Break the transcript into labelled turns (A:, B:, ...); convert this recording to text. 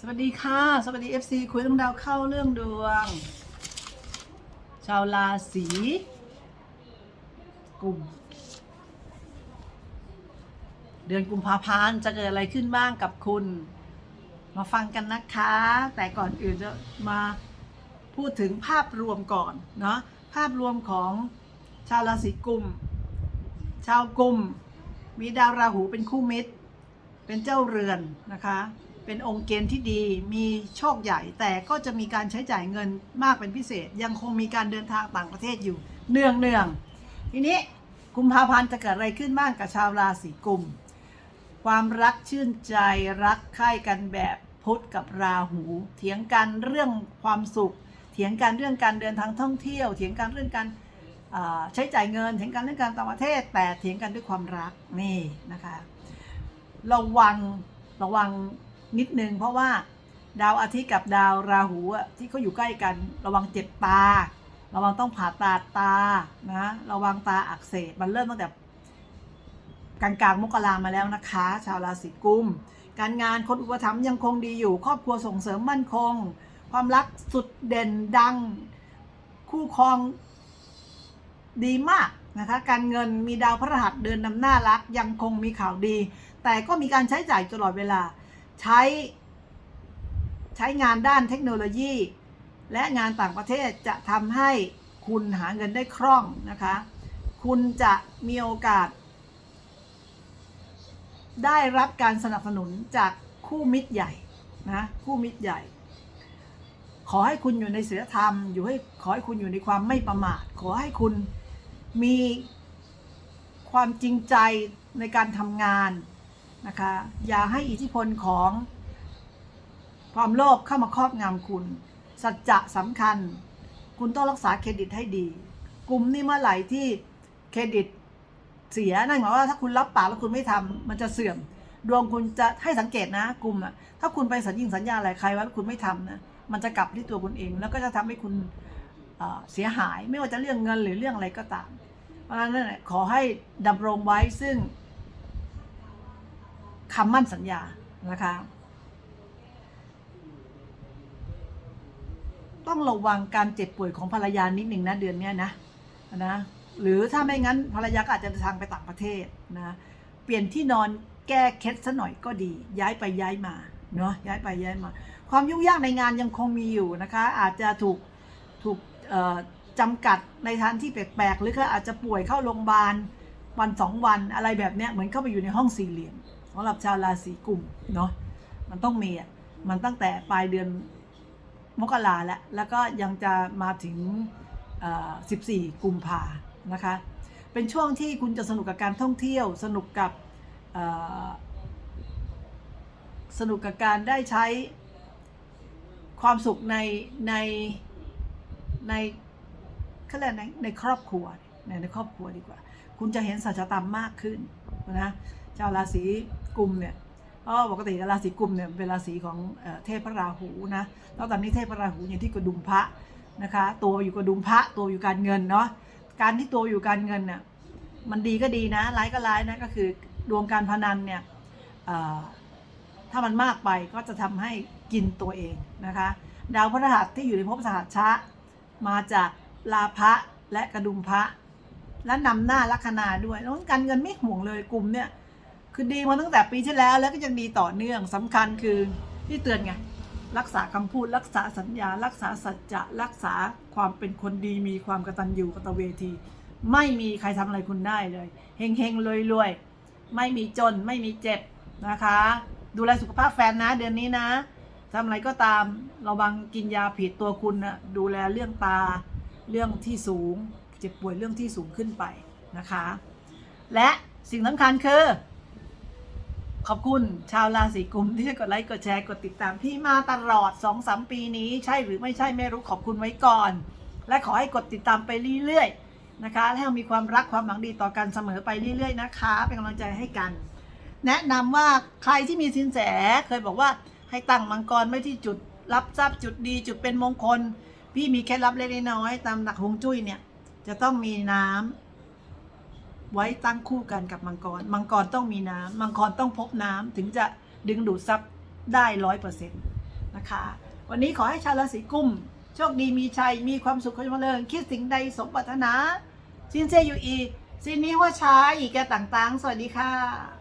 A: สวัสดีค่ะ สวัสดี FC คุยเรื่องดาวเข้าเรื่องดวง ชาวราศีกุมเดือนกุมภาพันธ์จะเกิดอะไรขึ้นบ้างกับคุณ มาฟังกันนะคะ แต่ก่อนอื่นจะมาพูดถึงภาพรวมก่อนเนาะภาพรวมของชาวราศีกุม ชาวกุม มีดาวราหูเป็นคู่มิตร เป็นเจ้าเรือนนะคะ เป็นองค์เกณฑ์ที่ดี มีโชคใหญ่ แต่ก็จะมีการใช้จ่ายเงินมากเป็นพิเศษ ยังคงมีการเดินทางต่างประเทศอยู่เนืองเนืองๆทีนี้กุมภาพันธ์จะเกิดอะไรขึ้นบ้างกับชาวราศีกุม ความรักชื่นใจรักใคร่กันแบบพุธกับราหู เถียงกันเรื่องความสุข เถียงกันเรื่องการเดินทางท่องเที่ยว เถียงกันเรื่องการใช้จ่ายเงินเถียงกันเรื่องการต่างประเทศ แต่เถียงกันด้วยความรักนี่นะคะ ระวังระวัง นิดนึงเพราะว่าดาวอาทิตย์กับดาวราหูที่เขาอยู่ใกล้กัน ระวังเจ็บตา ระวังต้องผ่าตัดตานะระวังตาอักเสบมันเริ่มตั้งแต่กลางกลางมกรามาแล้วนะคะ ชาวราศีกุม การงานคนอุปถัมภ์ยังคงดีอยู่ ครอบครัวส่งเสริมมั่นคง ความรักสุดเด่นดัง คู่ครองดีมากนะคะ การเงินมีดาวพระรหัสเดินนำหน้ารักยังคงมีข่าวดี แต่ก็มีการใช้จ่ายตลอดเวลา ใช้ใช้งานด้านเทคโนโลยี และงานต่างประเทศจะทำให้คุณหาเงินได้คล่องนะคะ คุณจะมีโอกาส ได้รับการสนับสนุนจากคู่มิตรใหญ่นะคู่มิตรใหญ่ ขอให้คุณอยู่ในศีลธรรม อยู่ให้ขอให้คุณอยู่ในความไม่ประมาท ขอให้คุณมีความจริงใจในการทำงาน นะคะอย่าให้อิทธิพลของความโลภเข้ามาครอบงำคุณ สัจจะสำคัญ คุณต้องรักษาเครดิตให้ดี กลุ่มนี้เมื่อไหร่ที่เครดิตเสียนั่นหมายว่าถ้าคุณรับปากแล้วคุณไม่ทำมันจะเสื่อม ดวงคุณจะให้สังเกตนะ กลุ่มอะถ้าคุณไปสัญญิงสัญญาอะไรใครว้แล้วคุณไม่ทำนะมันจะกลับที่ตัวคุณเอง แล้วก็จะทำให้คุณเสียหาย ไม่ว่าจะเรื่องเงินหรือเรื่องอะไรก็ตามเพราะฉะนั้นขอให้ดำรงไว้ซึ่ง คำมั่นสัญญานะคะ ต้องระวังการเจ็บป่วยของภรรยานิดหนึ่งนะเดือนนี้นะนะหรือถ้าไม่งั้นภรรยาก็อาจจะทางไปต่างประเทศนะเปลี่ยนที่นอนแก้เคล็ดซะหน่อยก็ดี ย้ายไปย้ายมาเนาะย้ายไปย้ายมา ความยุ่งยากในงานยังคงมีอยู่นะคะ อาจจะถูกถูกจำกัดในทางที่แปลกๆหรือก็อาจจะป่วยเข้าโรงพยาบาลวันสองวันอะไรแบบเนี้ยเหมือนเข้าไปอยู่ในห้องสี่เหลี่ยมำหรับชาวราศีกุมเนาะมันต้องมีอะมันตั้งแต่ปลายเดือนมกราแล้วแล้วก็ยังจะมาถึง 14 กุมภานะคะ เป็นช่วงที่คุณจะสนุกกับการท่องเที่ยว สนุกกับสนุกกับการได้ใช้ความสุขในในในเขาเรียกในในครอบครัวในในครอบครัวดีกว่า คุณจะเห็นสัจธรรมมากขึ้น นะชาวราศีกุมเนี่ยเพราะว่าปกติราศีกุมเนี่ยเป็นราศีของเทพพระราหูนะแล้วตอนนี้เทพพระราหูอยู่ที่กระดุมพระนะคะ ตัวอยู่กระดุมพระตัวอยู่การเงินเนาะการที่ตัวอยู่การเงินเนี่ยมันดีก็ดีนะร้ายก็ร้ายนะก็คือดวงการพนันเนี่ยถ้ามันมากไปก็จะทำให้กินตัวเองนะคะ ดาวพฤหัสที่อยู่ในภพสหัชชะมาจากลาภะและกระดุมพระ และนำหน้าลัคนาด้วยแล้วการเงินไม่ห่วงเลยกลุ่มเนี่ยคือดีมาตั้งแต่ปีที่แล้วแล้วก็ยังดีต่อเนื่องสำคัญคือที่เตือนไงรักษาคำพูดรักษาสัญญา รักษาสัจจะรักษาความเป็นคนดีมีความกตัญญูกตเวที ไม่มีใครทำอะไรคุณได้เลยเฮงเฮงรวยรวยไม่มีจนไม่มีเจ็บนะคะ ดูแลสุขภาพแฟนนะเดือนนี้นะทำอะไรก็ตามระวังกินยาผิดตัวคุณนะดูแลเรื่องตาเรื่องที่สูง เจ็บป่วยเรื่องที่สูงขึ้นไปนะคะ และสิ่งสำคัญคือ ขอบคุณชาวราศีกุมที่กดไลค์กดแชร์กดติดตามพี่มาตลอด 2-3 ปีนี้ใช่หรือไม่ใช่ไม่รู้ขอบคุณไว้ก่อน และขอให้กดติดตามไปเรื่อยๆนะคะและให้มีความรักความหวังดีต่อกันเสมอไปเรื่อยๆนะคะ เป็นกำลังใจให้กัน แนะนำว่าใครที่มีสินแสเคยบอกว่าให้ตั้งมังกรไว้ที่จุดรับทรัพย์จุดดีจุดเป็นมงคล พี่มีเคล็ดลับเล็กน้อยตามหลักฮวงจุ้ยเนี่ย จะต้องมีน้ำไว้ตั้งคู่กันกับมังกร มังกรต้องมีน้ำมังกรต้องพบน้ำถึงจะดึงดูดทรัพย์ได้ร้อยเปอร์เซ็นต์นะคะ วันนี้ขอให้ชาวราศีกุมโชคดีมีชัย มีความสุขความเจริญคิดสิ่งใดสมปรารถนาซินเซยูอีซินนี้ว่าช้าอีกแกต่างๆ สวัสดีค่ะ